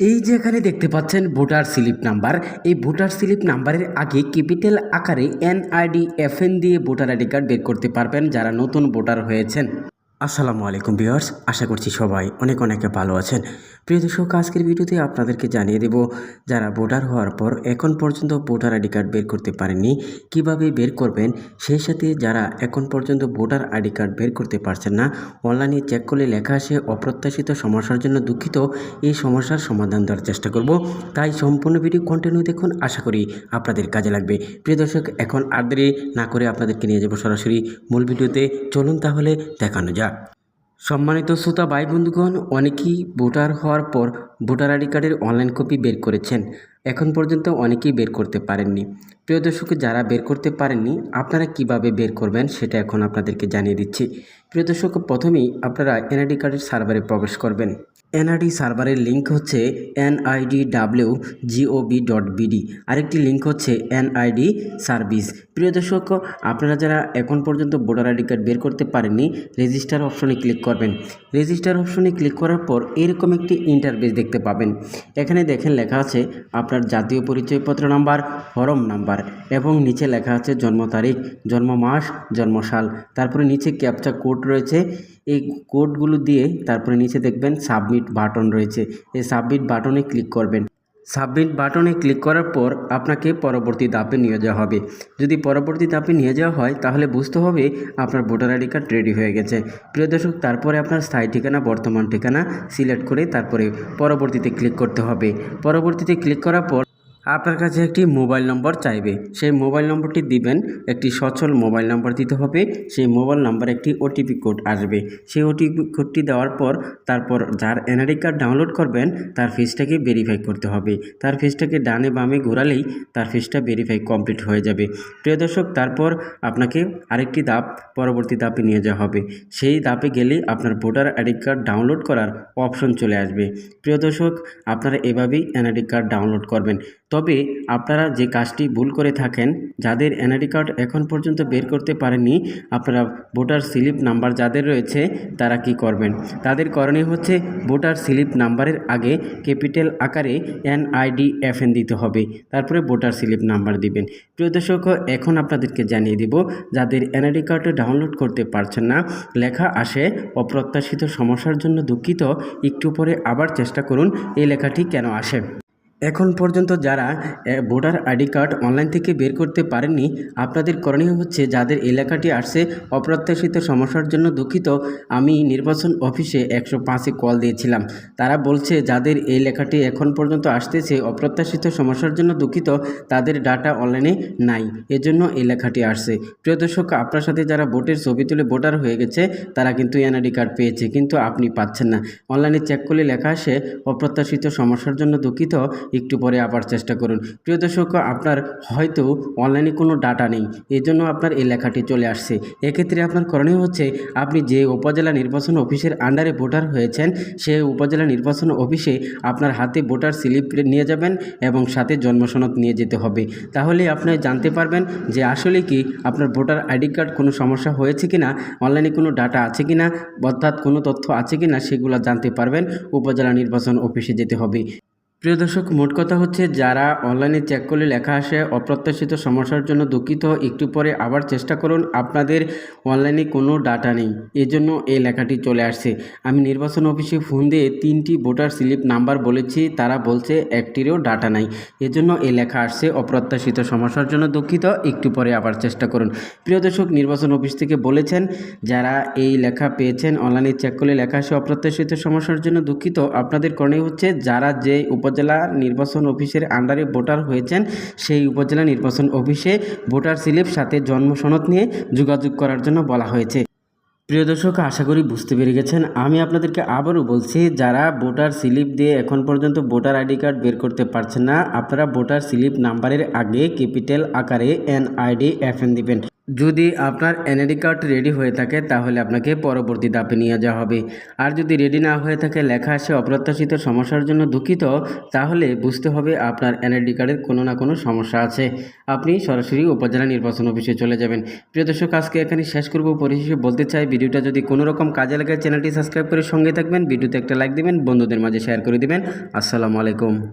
এই যে এখানে দেখতে পাচ্ছেন ভোটার স্লিপ নাম্বার, এই ভোটার স্লিপ নাম্বারের আগে ক্যাপিটাল আকারে এনআইডি, এফএন দিয়ে ভোটার আইডি কার্ড বের করতে পারবেন যারা নতুন ভোটার হয়েছেন। আসসালামু আলাইকুম ভিউয়ার্স, আশা করছি সবাই অনেক অনেক ভালো আছেন। প্রিয় দর্শক, আজকের ভিডিওতে আপনাদেরকে জানিয়ে দেব, যারা ভোটার হওয়ার পর এখন পর্যন্ত ভোটার আইডি কার্ড বের করতে পারেননি, কীভাবে বের করবেন, সেই সাথে যারা এখন পর্যন্ত ভোটার আইডি কার্ড বের করতে পারছেন না, অনলাইনে চেক করলে লেখা আসে অপ্রত্যাশিত সমস্যার জন্য দুঃখিত, এই সমস্যার সমাধান দেওয়ার চেষ্টা করব। তাই সম্পূর্ণ ভিডিও কন্টিনিউ দেখুন, আশা করি আপনাদের কাজে লাগবে। প্রিয় দর্শক, এখন আর দেরি না করে আপনাদেরকে নিয়ে যাব সরাসরি মূল ভিডিওতে। চলুন তাহলে দেখানো যাক। সম্মানিত শ্রোতা ভাই বন্ধুগণ, অনেকেই ভোটার হওয়ার পর ভোটার আইডি কার্ডের অনলাইন কপি বের করেছেন। এখন পর্যন্ত অনেকেই বের করতে পারেননি। প্রিয় দর্শক, যারা বের করতে পারেননি, আপনারা কীভাবে বের করবেন সেটা এখন আপনাদেরকে জানিয়ে দিচ্ছি। প্রিয় দর্শক, প্রথমেই আপনারা এনআইডি কার্ডের সার্ভারে প্রবেশ করবেন। এনআইডি সার্ভারের লিঙ্ক হচ্ছে NID W GOB dot BD আরেকটি লিঙ্ক হচ্ছে এনআইডি সার্ভিস। প্রিয় দর্শক, আপনারা যারা এখন পর্যন্ত ভোটার আইডি কার্ড বের করতে পারেননি, রেজিস্টার অপশনে ক্লিক করবেন। রেজিস্টার অপশনে ক্লিক করার পর এরকম একটি ইন্টারফেস দেখতে পাবেন। এখানে দেখেন লেখা আছে আপনার জাতীয় পরিচয়পত্র নাম্বার, ফরম নাম্বার এবং নিচে লেখা আছে জন্ম তারিখ, জন্ম মাস জন্মসাল তারপরে নিচে ক্যাপচা কোড রয়েছে। এই কোডগুলো দিয়ে তারপরে নিচে দেখবেন সাবমিট বাটন রয়েছে। এই সাবমিট বাটনে ক্লিক করবেন। সাবমিট বাটনে ক্লিক করার পর আপনাকে পরবর্তী ধাপে নিয়ে যাওয়া হবে। যদি পরবর্তী ধাপে নিয়ে যাওয়া হয়, তাহলে বুঝতে হবে আপনার ভোটার আইডি কার্ড রেডি হয়ে গেছে। প্রিয় দর্শক, তারপরে আপনার স্থায়ী ঠিকানা, বর্তমান ঠিকানা সিলেক্ট করে তারপরে পরবর্তীতে ক্লিক করতে হবে। পরবর্তীতে ক্লিক করার পর আপনার কাছে একটি মোবাইল নম্বর চাইবে। সেই মোবাইল নম্বরটি দিবেন, একটি সচল মোবাইল নম্বর দিতে হবে, সেই মোবাইল নাম্বার একটি ওটিপি কোড আসবে। সেই ওটিপি কোডটি দেওয়ার পর, তারপর যার এনআরডি কার্ড ডাউনলোড করবেন, তার ফিসটাকে ভেরিফাই করতে হবে। তার ফিসটাকে ডানে বামে ঘোরালেই তার ফিসটা ভেরিফাই কমপ্লিট হয়ে যাবে। প্রিয় দর্শক, তারপর আপনাকে আরেকটি ধাপ, পরবর্তী ধাপে নিয়ে যাওয়া হবে। সেই ধাপে গেলেই আপনার ভোটার আইডি কার্ড ডাউনলোড করার অপশন চলে আসবে। প্রিয় দর্শক, আপনারা এভাবেই এনআইডি কার্ড ডাউনলোড করবেন। তবে আপনারা যে কাজটি ভুল করে থাকেন, যাদের এনআইডি কার্ড এখন পর্যন্ত বের করতে পারেননি, আপনারা ভোটার স্লিপ নাম্বার যাদের রয়েছে, তারা কি করবেন? তাদের করণীয় হচ্ছে ভোটার স্লিপ নাম্বারের আগে ক্যাপিটাল আকারে এনআইডি এফএন দিতে হবে, তারপরে ভোটার স্লিপ নাম্বার দিবেন। প্রিয় দর্শক, এখন আপনাদেরকে জানিয়ে দিব, যাদের এনআইডি কার্ড ডাউনলোড করতে পারছেন না, লেখা আসে অপ্রত্যাশিত সমস্যার জন্য দুঃখিত, একটু পরে আবার চেষ্টা করুন, এই লেখাটি কেন আসে? এখন পর্যন্ত যারা ভোটার আইডি কার্ড অনলাইন থেকে বের করতে পারেননি, আপনাদের করণীয় হচ্ছে যাদের এলাকাটি আসছে অপ্রত্যাশিত সমস্যার জন্য দুঃখিত। আমি নির্বাচন অফিসে একশো পাঁচে কল দিয়েছিলাম। তারা বলছে যাদের এই লেখাটি এখন পর্যন্ত আসতেছে অপ্রত্যাশিত সমস্যার জন্য দুঃখিত, তাদের ডাটা অনলাইনে নাই, এজন্য এই লেখাটি আসছে। প্রিয় দর্শক, আপনার সাথে যারা ভোটের ছবি তুলে ভোটার হয়ে গেছে, তারা কিন্তু এনআইডি কার্ড পেয়েছে, কিন্তু আপনি পাচ্ছেন না। অনলাইনে চেক করলে লেখা আসে, অপ্রত্যাশিত সমস্যার জন্য দুঃখিত একটু পরে আবার চেষ্টা করুন। প্রিয় দর্শক, আপনার হয়তো অনলাইনে কোনো ডাটা নেই এই জন্য আপনার এই লেখাটি চলে আসছে। এক্ষেত্রে আপনার করণীয় হচ্ছে, আপনি যে উপজেলা নির্বাচন অফিসের আন্ডারে ভোটার হয়েছেন সেই উপজেলা নির্বাচন অফিসে আপনার হাতে ভোটার স্লিপ নিয়ে যাবেন এবং সাথে জন্মসনদ নিয়ে যেতে হবে। তাহলে আপনি জানতে পারবেন যে আসলে কি আপনার ভোটার আইডি কার্ড কোনো সমস্যা হয়েছে কি না অনলাইনে কোনো ডাটা আছে কি না অর্থাৎ কোনো তথ্য আছে কি না সেগুলো জানতে পারবেন। উপজেলা নির্বাচন অফিসে যেতে হবে। প্রিয় দর্শক, মোট কথা হচ্ছে যারা অনলাইনে চেক করলে লেখা আসে, অপ্রত্যাশিত সমস্যার জন্য দুঃখিত। একটু পরে আবার চেষ্টা করুন, আপনাদের অনলাইনে কোনো ডাটা নেই। এজন্য এই লেখাটি চলে আসছে। আমি নির্বাচন অফিসে ফোন দিয়ে তিনটি ভোটার স্লিপ নাম্বার বলেছি, তারা বলছে একটিরও ডাটা নাই। এজন্য এই লেখা আসছে, অপ্রত্যাশিত সমস্যার জন্য দুঃখিত। একটু পরে আবার চেষ্টা করুন। প্রিয় দর্শক, নির্বাচন অফিস থেকে বলেছেন, যারা এই লেখা পেয়েছেন, অনলাইনে চেক করলে লেখা আসে, অপ্রত্যাশিত সমস্যার জন্য দুঃখিত। আপনাদের করণীয় হচ্ছে, যারা যে উপজেলা নির্বাচন অফিসের আন্ডারে ভোটার হয়েছেন। সেই উপজেলা নির্বাচন অফিসে ভোটার স্লিপ, সাথে জন্ম সনদ নিয়ে যোগাযোগ করার জন্য বলা হয়েছে। প্রিয় দর্শক, আশা করি বুঝতে পেরে গেছেন। আমি আপনাদেরকে আবারও বলছি, যারা ভোটার স্লিপ দিয়ে এখন পর্যন্ত ভোটার আইডি কার্ড বের করতে পারছেন না, আপনারা ভোটার স্লিপ নাম্বারের আগে ক্যাপিটাল আকারে এনআইডি এফএন দিবেন। যদি আপনার এনআইডি কার্ড রেডি হয়ে থাকে, তাহলে আপনাকে পরবর্তী ধাপে নিয়ে যাওয়া হবে। আর যদি রেডি না হয়ে থাকে, লেখা আসে অপ্রত্যাশিত সমস্যার জন্য দুঃখিত, তাহলে বুঝতে হবে আপনার এনআইডি কার্ডের কোনো না কোনো সমস্যা আছে। আপনি সরাসরি উপজেলা নির্বাচন অফিসে চলে যাবেন। প্রিয় দর্শক, আজকে এখানে শেষ করব। পরিশেষে বলতে চাই, ভিডিওটা যদি কোনো রকম কাজে লাগে, চ্যানেলটি সাবস্ক্রাইব করে সঙ্গে থাকবেন। ভিডিওতে একটা লাইক দিবেন, বন্ধুদের মাঝে শেয়ার করে দিবেন। আসসালামু আলাইকুম।